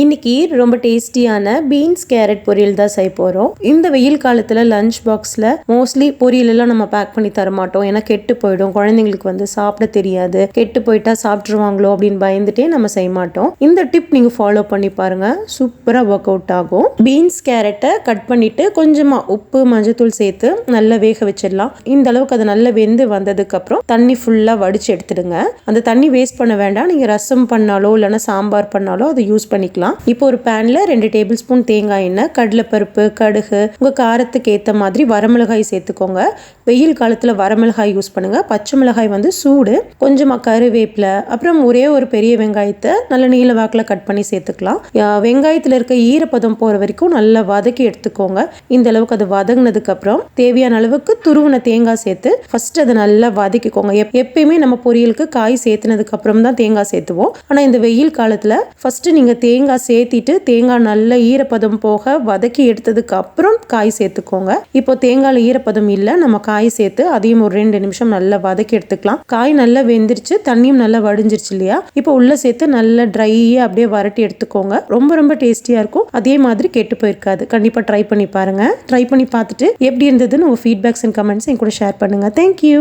இன்னைக்கு ரொம்ப டேஸ்டியான பீன்ஸ் கேரட் பொரியல் தான் செய்ய போகிறோம் இந்த வெயில் காலத்தில் லஞ்ச் பாக்ஸில் மோஸ்ட்லி பொரியல் எல்லாம் நம்ம பேக் பண்ணி தர மாட்டோம். ஏன்னா கெட்டு போயிடும். குழந்தைங்களுக்கு வந்து சாப்பிட தெரியாது. கெட்டு போயிட்டா சாப்பிட்ருவாங்களோ அப்படின்னு பயந்துட்டே நம்ம செய்ய மாட்டோம். இந்த டிப் நீங்கள் ஃபாலோ பண்ணி பாருங்க. சூப்பராக ஒர்க் அவுட் ஆகும். பீன்ஸ் கேரட்டை கட் பண்ணிட்டு கொஞ்சமாக உப்பு மஞ்சத்தூள் சேர்த்து நல்லா வேக வச்சிடலாம். இந்த அளவுக்கு அது நல்லா வெந்து வந்ததுக்கப்புறம் தண்ணி ஃபுல்லாக வடிச்சு எடுத்துடுங்க. அந்த தண்ணி வேஸ்ட் பண்ண வேண்டாம். நீங்கள் ரசம் பண்ணாலோ இல்லைன்னா சாம்பார் பண்ணாலோ அதை யூஸ் பண்ணிக்கலாம். இப்போ ஒரு பேன்ல ரெண்டு டேபிள் ஸ்பூன் தேங்காய் எண்ணெய் கடலைப்பருப்பு கடுகு உங்க காரத்துக்கு ஏற்ற மாதிரி வரமிளகாய் சேர்த்துக்கோங்க. வெயில் காலத்துல வரமிளகாய் யூஸ் பண்ணுங்க. பச்சை மிளகாய் வந்து சூடு. கொஞ்சமா கருவேப்பிலை அப்புறம் ஒரே ஒரு பெரிய வெங்காயத்தை நல்ல நீல வாக்கில் கட் பண்ணி சேர்த்துக்கலாம். வெங்காயத்தில் வெங்காயத்துல இருக்க ஈரப்பதம் போற வரைக்கும் நல்லா வதக்கி எடுத்துக்கோங்க. இந்த அளவுக்கு அது வதங்கினதுக்கு அப்புறம் தேவையான அளவுக்கு துருவன தேங்காய் சேர்த்து ஃபர்ஸ்ட் அதை நல்லா வதக்கிக்கோங்க. எப்- எப்பயுமே நம்ம பொரியலுக்கு காய் சேர்த்துனதுக்கு அப்புறம் தான் தேங்காய் சேர்த்துவோம். ஆனா இந்த வெயில் காலத்துல ஃபர்ஸ்ட் நீங்க தேங்காய் சேர்த்திட்டு தேங்காய் நல்ல ஈரப்பதம் போக வதக்கி எடுத்ததுக்கு அப்புறம் காய் சேர்த்துக்கோங்க. இப்போ தேங்காயில் ஈரப்பதம் இல்லை நம்ம காய் சேர்த்து அதையும் ஒரு ரெண்டு நிமிஷம் நல்லா வதக்கி எடுத்துக்கலாம். காய் நல்லா வெந்துருச்சு தண்ணியும் நல்லா வடிஞ்சிருச்சு இல்லையா? இப்போ உள்ள சேர்த்து நல்லா ட்ரையாக அப்படியே வரட்டி எடுத்துக்கோங்க. ரொம்ப ரொம்ப டேஸ்டியாக இருக்கும். அதே மாதிரி கெட்டு போயிருக்காது. கண்டிப்பாக ட்ரை பண்ணி பாருங்கள் ட்ரை பண்ணி பார்த்துட்டு எப்படி இருந்ததுன்னு உங்கள் ஃபீட்பேக்ஸ் அண்ட் கமெண்ட்ஸ் என் கூட ஷேர் பண்ணுங்கள் தேங்க்யூ